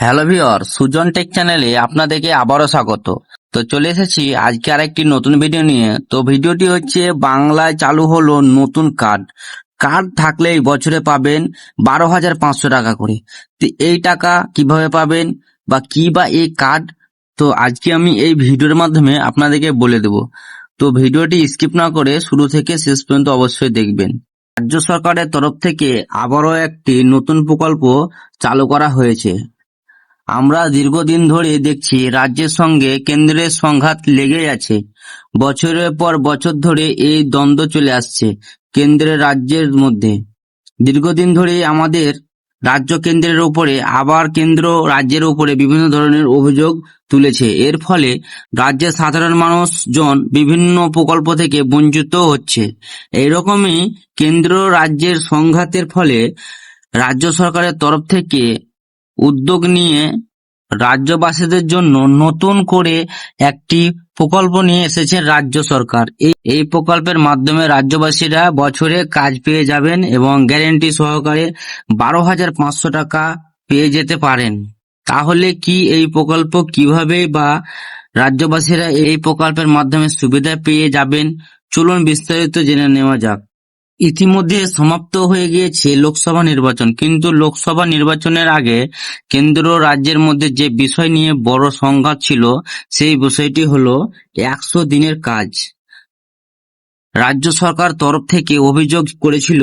Hello viewer Sujan take চ্যানেলে আপনাদেরকে আবারও স্বাগত। তো চলে এসেছি আজকে আরেকটি নতুন ভিডিও নিয়ে। তো ভিডিওটি হচ্ছে বাংলায় চালু হলো নতুন কার্ড। কার্ড থাকলেই বছরে পাবেন বারো হাজার পাঁচশো টাকা করে। তো এই টাকা কীভাবে পাবেন বা কি বা এই কার্ড? তো আজকে আমি এই ভিডিওর মাধ্যমে আপনাদেরকে বলে দেব। তো ভিডিওটি স্কিপ না করে শুরু থেকে শেষ পর্যন্ত অবশ্যই দেখবেন। রাজ্য সরকারের তরফ থেকে আবারও একটি নতুন প্রকল্প চালু করা হয়েছে। আমরা দীর্ঘদিন ধরে দেখছি রাজ্যের সঙ্গে কেন্দ্রের সংঘাত লেগেই আছে। বছরের পর বছর ধরে এই দ্বন্দ্ব চলে আসছে কেন্দ্রের রাজ্যের মধ্যে। দীর্ঘদিন ধরে আমাদের রাজ্য কেন্দ্রের উপরে, আবার কেন্দ্র রাজ্যের উপরে বিভিন্ন ধরনের অভিযোগ তুলেছে। এর ফলে রাজ্যের সাধারণ মানুষজন বিভিন্ন প্রকল্প থেকে বঞ্চিত হচ্ছে। এইরকমই কেন্দ্র রাজ্যের সংঘাতের ফলে রাজ্য সরকারের তরফ থেকে উদ্যোগ নিয়ে রাজ্যবাসীদের জন্য নতুন করে একটি প্রকল্প নিয়ে এসেছে রাজ্য সরকার। এই প্রকল্পের মাধ্যমে রাজ্যবাসীরা বছরে কাজ পেয়ে যাবেন এবং গ্যারেন্টি সহকারে বারো হাজার পাঁচশো টাকা পেয়ে যেতে পারেন। তাহলে কি এই প্রকল্প কীভাবে বা রাজ্যবাসীরা এই প্রকল্পের মাধ্যমে সুবিধা পেয়ে যাবেন? চলুন বিস্তারিত জেনে নেওয়া যাক। ইতিমধ্যে সমাপ্ত হয়ে গিয়েছে লোকসভা নির্বাচন। কিন্তু লোকসভা নির্বাচনের আগে কেন্দ্র রাজ্যের মধ্যে যে বিষয় নিয়ে বড় সংঘাত ছিল, সেই বিষয়টি হলো একশো দিনের কাজ। রাজ্য সরকার তরফ থেকে অভিযোগ করেছিল,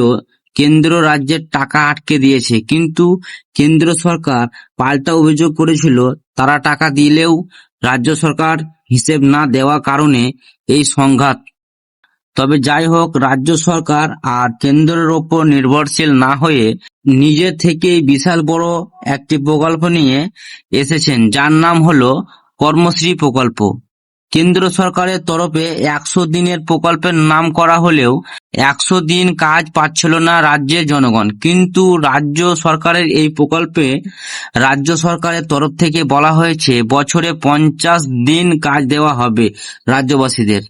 কেন্দ্র রাজ্যের টাকা আটকে দিয়েছে। কিন্তু কেন্দ্র সরকার পাল্টা অভিযোগ করেছিল, তারা টাকা দিলেও রাজ্য সরকার হিসেব না দেওয়া কারণে এই সংঘাত তবে যাই হোক, রাজ্য সরকার আর কেন্দ্রের ওপর নির্ভরশীল না হয়ে নিজে থেকেই বিশাল বড় একটি প্রকল্প নিয়ে এসেছেন, যার নাম হলো কর্মশ্রী প্রকল্প। কেন্দ্র সরকারের তরফে একশো দিনের প্রকল্পের নাম করা হলেও একশো দিন কাজ পাচ্ছিল না রাজ্যের জনগণ। কিন্তু রাজ্য সরকারের এই প্রকল্পে রাজ্য সরকারের তরফ থেকে বলা হয়েছে, বছরে পঞ্চাশ দিন কাজ দেওয়া হবে রাজ্যবাসীদের।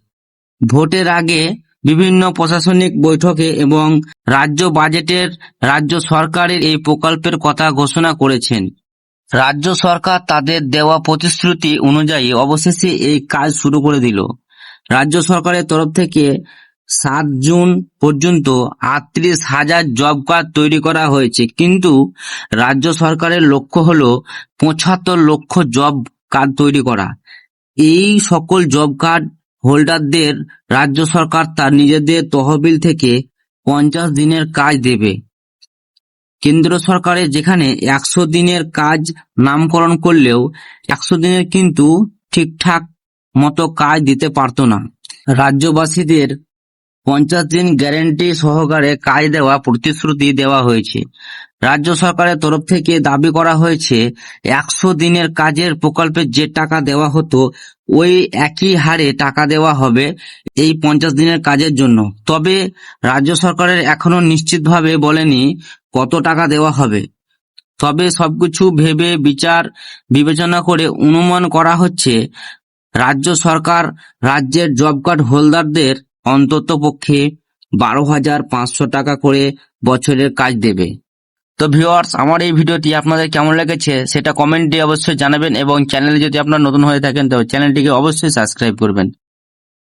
ভোটের আগে বিভিন্ন প্রশাসনিক বৈঠকে এবং রাজ্য বাজেটের, রাজ্য সরকারের এই প্রকল্পের কথা ঘোষণা করেছেন। রাজ্য সরকার তাদের দেওয়া প্রতিশ্রুতি অনুযায়ী অবশেষে এই কাজ শুরু করে দিল। রাজ্য সরকারের তরফ থেকে সাত জুন পর্যন্ত আটত্রিশ হাজার জব কার্ড তৈরি করা হয়েছে। কিন্তু রাজ্য সরকারের লক্ষ্য হল পঁচাত্তর লক্ষ জব কার্ড তৈরি করা। এই সকল জব কার্ড হোল্ডারদের রাজ্য সরকার তার নিজেদের তহবিল থেকে পঞ্চাশ দিনের কাজ দেবে। কেন্দ্র সরকারের যেখানে একশো দিনের কাজ নামকরণ করলেও একশো দিনের কিন্তু ঠিকঠাক মতো কাজ দিতে পারত না। রাজ্যবাসীদের পঞ্চাশ দিন গ্যারেন্টি সহকারে কাজ দেওয়া, প্রতিশ্রুতি দেওয়া হয়েছে। রাজ্য সরকারের তরফ থেকে দাবি করা হয়েছে, একশো দিনের কাজের প্রকল্পে যে টাকা দেওয়া হতো, ওই একই হারে টাকা দেওয়া হবে এই পঞ্চাশ দিনের কাজের জন্য। তবে রাজ্য সরকারের এখনও নিশ্চিতভাবে বলেনি কত টাকা দেওয়া হবে। তবে সবকিছু ভেবে বিচার, বিবেচনা করে অনুমান করা হচ্ছে, রাজ্য সরকার রাজ্যের জব কার্ড হোল্ডারদের অন্তত পক্ষে বারো হাজার পাঁচশো টাকা করে বছরের কাজ দেবে। তো ভিউয়ার্স আমার এই ভিডিওটি আপনাদের কেমন লেগেছে সেটা কমেন্টে অবশ্যই জানাবেন এবং চ্যানেলে যদি আপনার নতুন হয়ে থাকেন, তো চ্যানেলটিকে অবশ্যই সাবস্ক্রাইব করবেন।